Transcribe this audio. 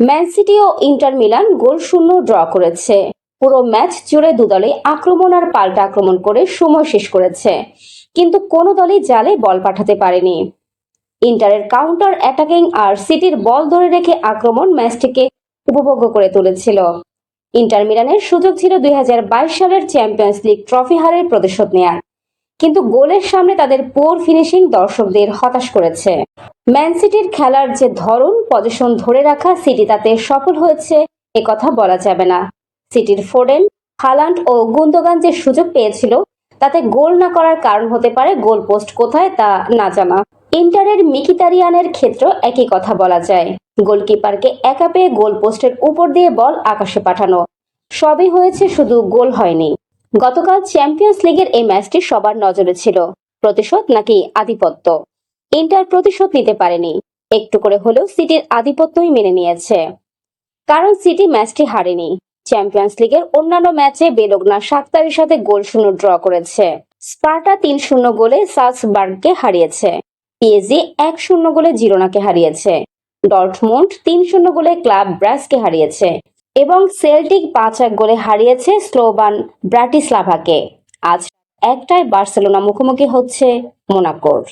Man City ও Inter Milan goal শূন্য draw করেছে। পুরো ম্যাচ জুড়ে দুদলে আক্রমণ আর পাল্টা আক্রমণ করে সময় শেষ করেছে। কিন্তু কোনো দলই জালে বল পাঠাতে পারেনি। ইন্টারের কাউন্টার অ্যাটাকিং আর সিটির বল ধরে রেখে আক্রমণ ম্যাচটিকে উপভোগ্য করে তুলেছিল। ইন্টার মিলানের সুযোগ ছিল দুই হাজার বাইশ সালের চ্যাম্পিয়ন্স লিগ ট্রফি হারের প্রতিশোধ নেয়ার। কিন্তু গোলের সামনে তাদের পোর ফিনিশিং দর্শকদের হতাশ করেছে। ম্যান সিটির খেলার যে ধরন পজিশন ধরে রাখা সিটি তাতে সফল হয়েছে, এ কথা বলা যাবে না। সিটির ফোডেন হালান্ড ও গুন্দোগান যে সুযোগ পেয়েছিল, তাতে গোল না করার কারণ হতে পারে গোল পোস্ট কোথায় তা না জানা। ইন্টারের মিকিতারিয়ানের ক্ষেত্রেও একই কথা বলা যায়। গোলকিপারকে একা পেয়ে গোল পোস্টের উপর দিয়ে বল আকাশে পাঠানো। সবই হয়েছে শুধু গোল হয়নি। গতকাল চ্যাম্পিয়ন্স লিগের এই ম্যাচটি সবার নজরে ছিল। প্রতিশোধ নাকি আধিপত্য? ইন্টার প্রতিশোধ নিতে পারেনি। একটু করে হলেও সিটির আধিপত্যই মেনে নিয়েছে। কারণ সিটি ম্যাচটি হারেনি। চ্যাম্পিয়ন্স লিগের অন্যান্য ম্যাচে বেলগ্না সাক্তারের সাথে গোল শূন্য ড্র করেছে। স্পার্টা তিন শূন্য গোলে সালসবার্গকে হারিয়েছে। পিএসজি এক শূন্য গোলে জিরোনাকে হারিয়েছে। ডর্টমুন্ড তিন শূন্য গোলে ক্লাব ব্রাসকে হারিয়েছে। এবং সেলটিক পাঁচ এক গোলে হারিয়েছে স্লোবান ব্রাটিস্লাভাকে। আজ একটাই বার্সেলোনা মুখোমুখি হচ্ছে মোনাকোর।